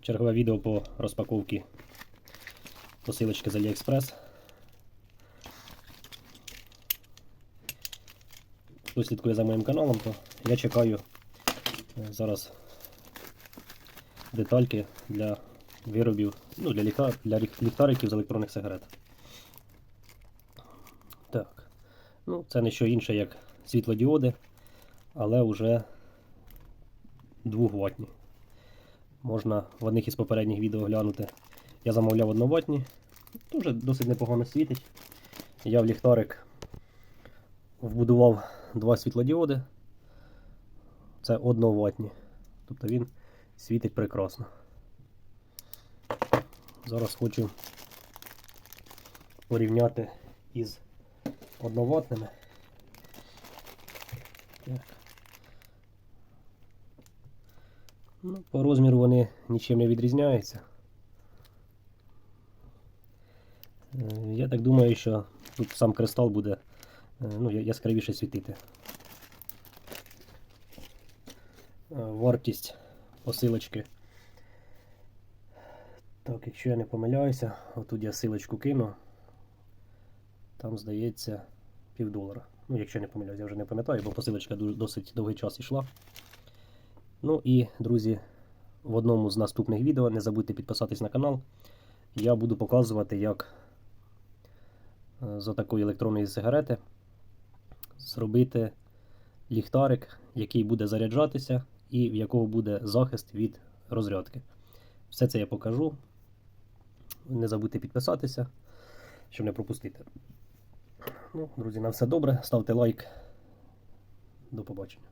Чергове відео по розпаковці посилочки з AliExpress. Хто слідкує за моїм каналом, то я чекаю е, зараз детальки для виробів, ну, для, ліхта, для ліхтариків з електронних сигарет. Так. Ну, це не що інше, як світлодіоди, але вже двохватні. Можна в одних із попередніх відео глянути. Я замовляв одноватні, дуже досить непогано світить. Я в ліхтарик вбудував два світлодіоди. Це одноватні. Тобто він світить прекрасно. Зараз хочу порівняти із одноватними. Так. Ну, по розміру вони нічим не відрізняються. Е, Я так думаю, що тут сам кристал буде е, ну, яскравіше світити. Е, Вартість посилочки. Так, якщо я не помиляюся, отут я силочку кину. Там, здається, півдолара. Ну, якщо я не помиляюся, я вже не пам'ятаю, бо посилочка досить довгий час йшла. Ну і, друзі, в одному з наступних відео не забудьте підписатись на канал. Я буду показувати, як е, з такої електронної сигарети зробити ліхтарик, який буде заряджатися і в якого буде захист від розрядки. Все це я покажу. Не забудьте підписатися, щоб не пропустити. Ну, друзі, на все добре. Ставте лайк. До побачення.